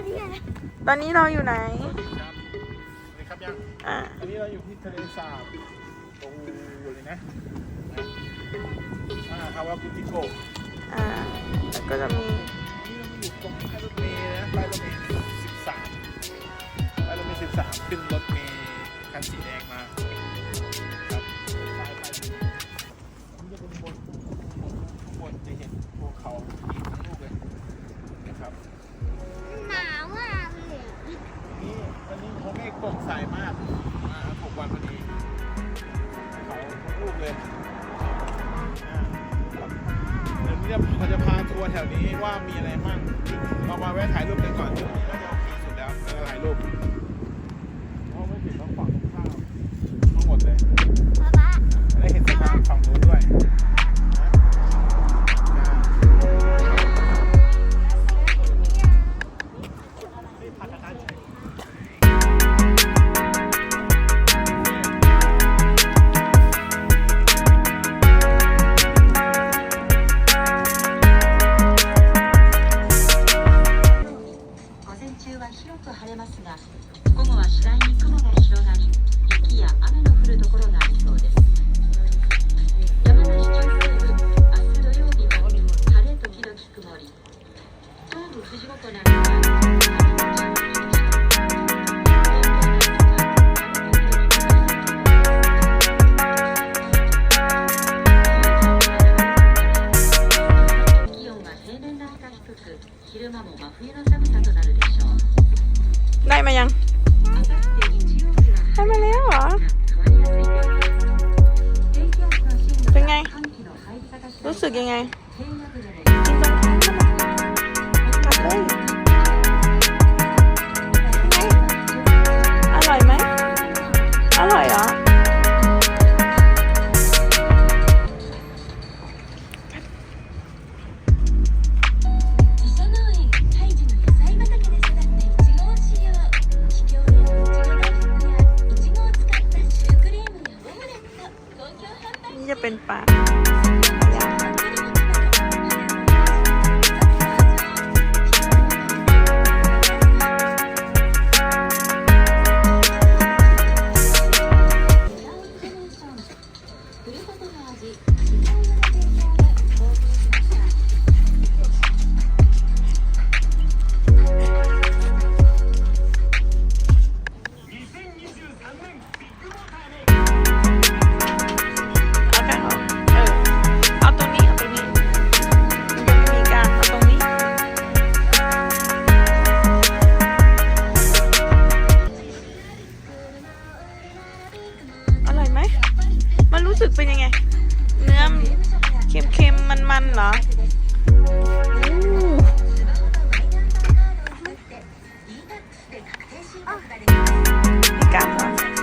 วันนี้ไงตอนนี้เราอยู่ไหนสวัสดีครับสวัสดีครับยังอ่าอันนี้เราอยู่ที่ทะเลสาบตรงเลยนะอ่าคาวากุติโกะอ่า แล้วก็จะมี นี่เราอยู่ตรงป้ายรถ ตกสายมากมาหกวันพอดีเขาทั้งลูกเลยอ่าเดี๋ยวนี้เราจะพาทัวร์แถวนี้ว่ามีอะไรบ้างเรามาแวะถ่ายรูปกันก่อน は広く晴れますが午後は次第に雲が広がり雪や雨の降るところがありそうです。山梨中西部明日土曜日は晴れ時々曇り。東部富士五湖などは昼間も真冬の้สึกยังไงอร่อยไหมอร่อยเหรอนี่จะเป็นปลา นะกันนะ